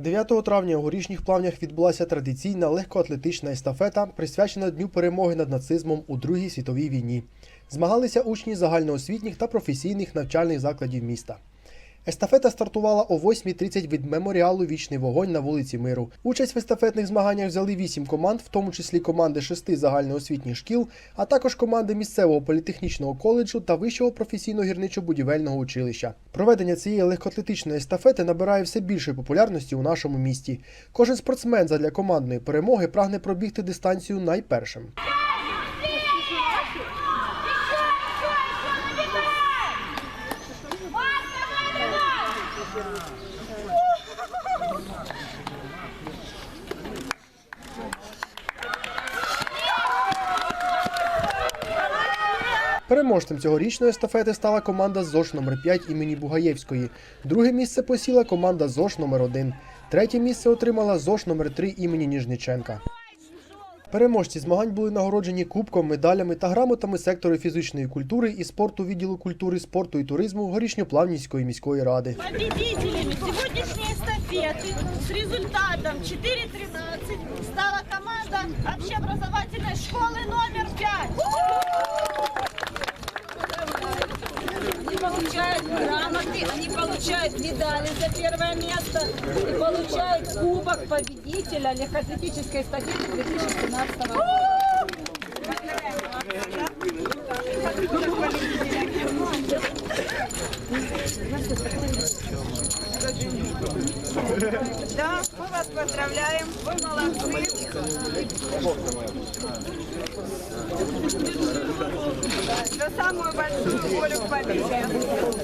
9 травня у горішніх плавнях відбулася традиційна легкоатлетична естафета, присвячена Дню перемоги над нацизмом у Другій світовій війні. Змагалися учні загальноосвітніх та професійних навчальних закладів міста. Естафета стартувала о 8.30 від меморіалу Вічний вогонь на вулиці Миру. Участь в естафетних змаганнях взяли вісім команд, в тому числі команди шести загальноосвітніх шкіл, а також команди місцевого політехнічного коледжу та вищого професійно-гірничо-будівельного училища. Проведення цієї легкоатлетичної естафети набирає все більшої популярності у нашому місті. Кожен спортсмен задля командної перемоги прагне пробігти дистанцію найпершим. Переможцем цьогорічної естафети стала команда ЗОШ номер 5 імені Бугаєвської. Друге місце посіла команда ЗОШ номер 1 Третє місце отримала ЗОШ номер 3 імені Ніжниченка. Переможці змагань були нагороджені кубком, медалями та грамотами сектору фізичної культури і спорту відділу культури, спорту і туризму Горішньоплавнівської міської ради. Победителями сегодняшней эстафеты с результатом 4.13 стала команда общеобразовательной школы номер получают грамоты, они получают медали за первое место и получают кубок победителя легкоатлетической эстафеты 2017 года. Да, мы вас поздравляем, вы молодцы. За самую большую волю к победе.